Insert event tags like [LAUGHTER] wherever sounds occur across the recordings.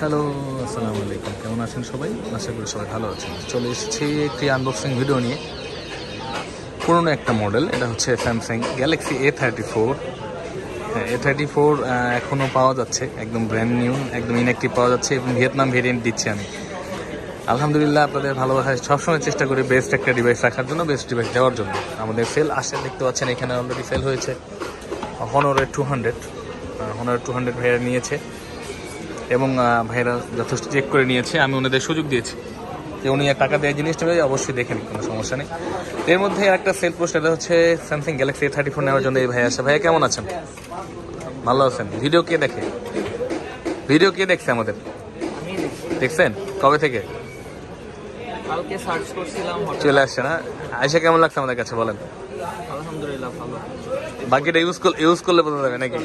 Hello আসসালামু আলাইকুম। কেমন আছেন সবাই? আশা করি সবাই ভালো আছেন। চলে এসেছি একটি আনবক্সিং ভিডিও নিয়ে। পুরনো একটা মডেল এটা হচ্ছে Samsung Galaxy A thirty four A thirty four এখনও পাওয়া যাচ্ছে, একদম ব্র্যান্ড নিউ একদম ইনঅ্যাক্টিভ পাওয়া যাচ্ছে এবং ভিয়েতনাম ভেরিয়েন্ট দিচ্ছি আমি। আলহামদুলিল্লাহ, আপনাদের ভালোবাসায় সবসময় চেষ্টা করি বেস্ট একটা ডিভাইস রাখার জন্য বেস্ট ডিভাইস দেওয়ার জন্য। আমাদের সেল আসে দেখতে পাচ্ছেন, এখানে অলরেডি সেল হয়েছে। হনরের টু হান্ড্রেড হনরের টু হান্ড্রেড ভাইয়া নিয়েছে। এবং ভাইরা যথেষ্ট চেক করে নিয়েছে আমি ওনাদের সুযোগ দিয়েছি। যে উনি টাকা দেওয়ার জিনিসটা অবশ্যই দেখেন কোনো সমস্যা নেই। এর মধ্যে একটা সেল পোস্ট এটা হচ্ছে Samsung Galaxy A thirty four নেওয়ার জন্য এই ভাই আসে। ভাইয়া কেমন আছেন? ভালো আছেন? ভিডিও কে দেখে? ভিডিও কে দেখছে আমাদের? দেখছেন? কবে থেকে? চলে আসছে না? আয়সা কেমন লাগছে আমাদের কাছে বলেন? বাকিটা ইউজ করলে ইউজ করলে বোঝা যাবে নাকি?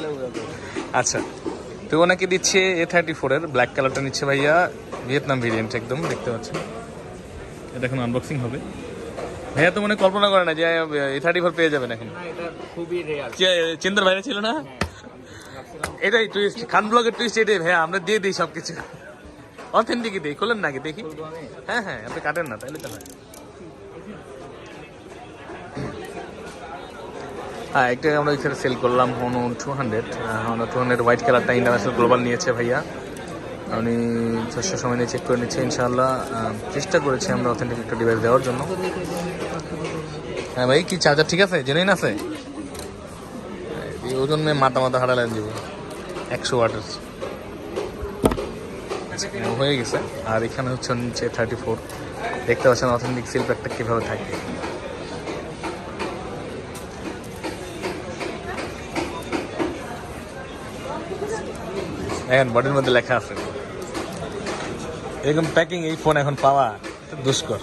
আচ্ছা। তো ওনাকে দিচ্ছে এ থার্টি ফোরের ব্ল্যাক কালারটা নিচ্ছে ভাইয়া ভিয়েতনাম ভেরিয়েন্ট একদম দেখতে পাচ্ছেন। এটা এখন আনবক্সিং হবে। ভাইয়া তো মনে কল্পনা করে না যে এ থার্টি ফোর পেয়ে যাবেন এখন। চিন্তার বাইরে ছিল না? এটাই টুইস্ট খান ব্লগের টুইস্ট এটাই ভাইয়া আমরা দিয়ে দিই সব কিছু অথেন্টিক দিই খোলেন নাকি দেখি। হ্যাঁ হ্যাঁ আপনি কাটেন না তাহলে তো হয়। একটা আমরা এখানে সেল করলাম Honor two hundred Honor two hundred white কালারটা ইন্টারন্যাশনাল গ্লোবাল নিয়েছে ভাইয়া। উনি যথেষ্ট সময় নিয়ে চেক করে নিচ্ছে, ইনশাআল্লাহ। চেষ্টা করেছি আমরা অথেন্টিক একটা ডিভাইস দেওয়ার জন্য। হ্যাঁ ভাই, কি চার্জার ঠিক আছে? জেনুইন আছে? ওজন মেয়ে মাথা মাথা হারালেন যাব একশো ওয়াটের হয়ে গেছে। আর এখানে হচ্ছে নিচে থার্টি ফোর দেখতে পাচ্ছেন অথেন্টিক সিল প্যাকটা কীভাবে থাকে। দেখেন বডির মধ্যে লেখা আছে। এরকম প্যাকিং এই ফোন এখন পাওয়া দুষ্কর।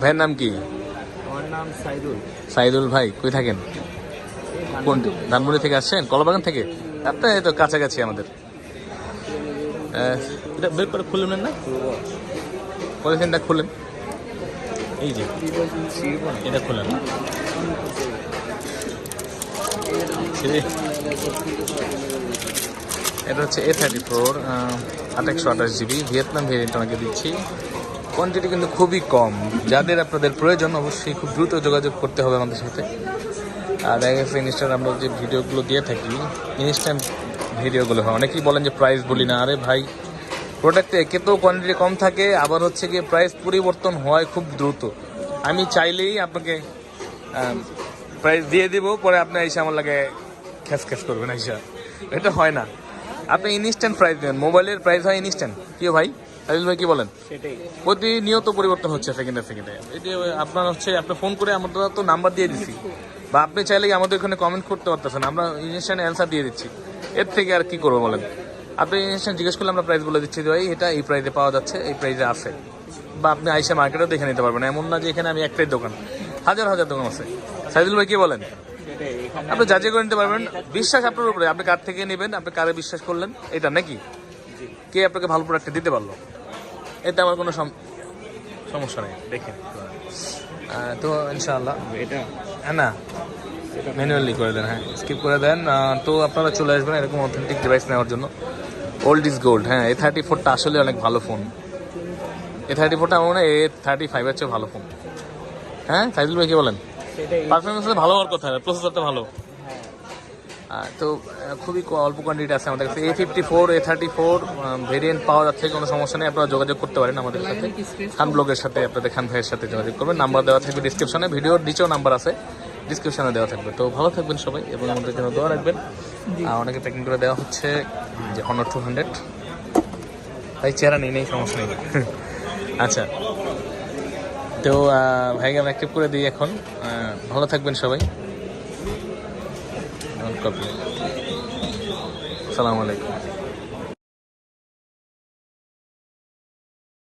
ভাইয়ের নাম কি? আমার নাম সাইদুল। সাইদুল ভাই কই থাকেন? কোন ধানমন্ডি থেকে আসছেন? কলাবাগান থেকে? আপনার এই তো কাছাকাছি আমাদের। এটা বের করে খুললেন না? পলিথিনটা খুলেন। এই যে এটা খুলেন। এটা হচ্ছে এ থার্টি ফোর আঠাশশো আঠাশ জিবি। ভিয়েতনাম ভেরিয়েন্ট আমাকে দিচ্ছি। কোয়ান্টিটি কিন্তু খুবই কম। যাদের আপনাদের প্রয়োজন, অবশ্যই খুব দ্রুত যোগাযোগ করতে হবে আমাদের সাথে। আর গেছে ইনস্টাগ্রাম আমরা যে ভিডিওগুলো দিয়ে থাকি ইনস্ট্যান্ট ভিডিওগুলো হয়। অনেকেই বলেন যে প্রাইস বলি না। আরে ভাই প্রোডাক্টে একে তো কোয়ান্টিটি কম থাকে, আবার হচ্ছে গিয়ে প্রাইস পরিবর্তন হয় খুব দ্রুত। আমি চাইলেই আপনাকে প্রাইস দিয়ে দিব, পরে আপনি এসে আমার লাগে খ্যাস খ্যাস করবেন এসে এটা হয় না। আপনি ইনস্ট্যান্ট প্রাইস দেবেন মোবাইলের প্রাইস হয় ইনস্ট্যান্ট কি ভাই? সাজিল ভাই কি বলেন? সেটাই। প্রতিনিয়ত পরিবর্তন হচ্ছে সেকেন্ডে সেকেন্ডে যে আপনার হচ্ছে আপনি ফোন করে আমরা তো নাম্বার দিয়ে দিচ্ছি বা আপনি চাইলে আমাদের এখানে কমেন্ট করতে পারতেছেন? আমরা ইনস্ট্যান্ট অ্যান্সার দিয়ে দিচ্ছি। এর থেকে আর কি করব বলেন? আপনি ইনস্ট্যান্ট জিজ্ঞেস করলে আমরা প্রাইস বলে দিচ্ছি যে ভাই এটা এই প্রাইসে পাওয়া যাচ্ছে এই প্রাইসে আছে। বা আপনি আইসা মার্কেটেও দেখে নিতে পারবেন। এমন না যে এখানে আমি একটাই দোকান। হাজার হাজার দোকান আছে। সাইদুল ভাই কি বলেন? আপনি যাচাই করে নিতে পারবেন বিশ্বাস আপনার উপরে। আপনি কার থেকে নেবেন আপনি কারে বিশ্বাস করলেন এটা নাকি? কে আপনাকে ভালো প্রোডাক্ট দিতে পারল? এতে আমার কোনো সম- সমস্যা নেই। দেখেন। তো ইনশাআল্লাহ। এটা। হ্যাঁ না? ম্যানুয়ালি করে দেন হ্যাঁ। স্কিপ করে দেন। তো আপনারা চলে আসবেন এরকম অথেন্টিক ডিভাইস নেওয়ার জন্য। ওল্ড ইজ গোল্ড হ্যাঁ। এ থার্টি ফোরটা আসলে অনেক ভালো ফোন এ থার্টি ফোরটা আমার মনে হয় এ থার্টি ফাইভের চেয়ে ভালো ফোন হ্যাঁ সাইদুল ভাই কী বলেন? পারফরমেন্স ভালো হওয়ার কথা প্রসেসরটা ভালো। হ্যাঁ। তো খুবই ক- অল্প কোয়ান্টিটি আছে আমাদের কাছে। A fifty four A thirty four variant পাওয়া যাচ্ছে কোনো সমস্যা নেই আপনারা যোগাযোগ করতে পারেন আমাদের সাথে। খান ব্লগের সাথে আপনাদের খান ভাইয়ের সাথে যোগাযোগ করবেন। নাম্বার দেওয়া থাকবে ডিসক্রিপশনে ভিডিওর নিচেও নাম্বার আছে ডিসক্রিপশনে দেওয়া থাকবে। তো ভালো থাকবেন সবাই এবং আমাদের জন্য দোয়া রাখবেন। আর অনেকে প্যাকিং করে দেওয়া হচ্ছে যে হনার টু হান্ড্রেড তাই চেহারা নেই নেই সমস্যা নেই। [LAUGHS] আচ্ছা। তো ভাইকে আমরা অ্যাক্টিভ করে দিই এখন। ভালো থাকবেন সবাই। আসসালামু আলাইকুম।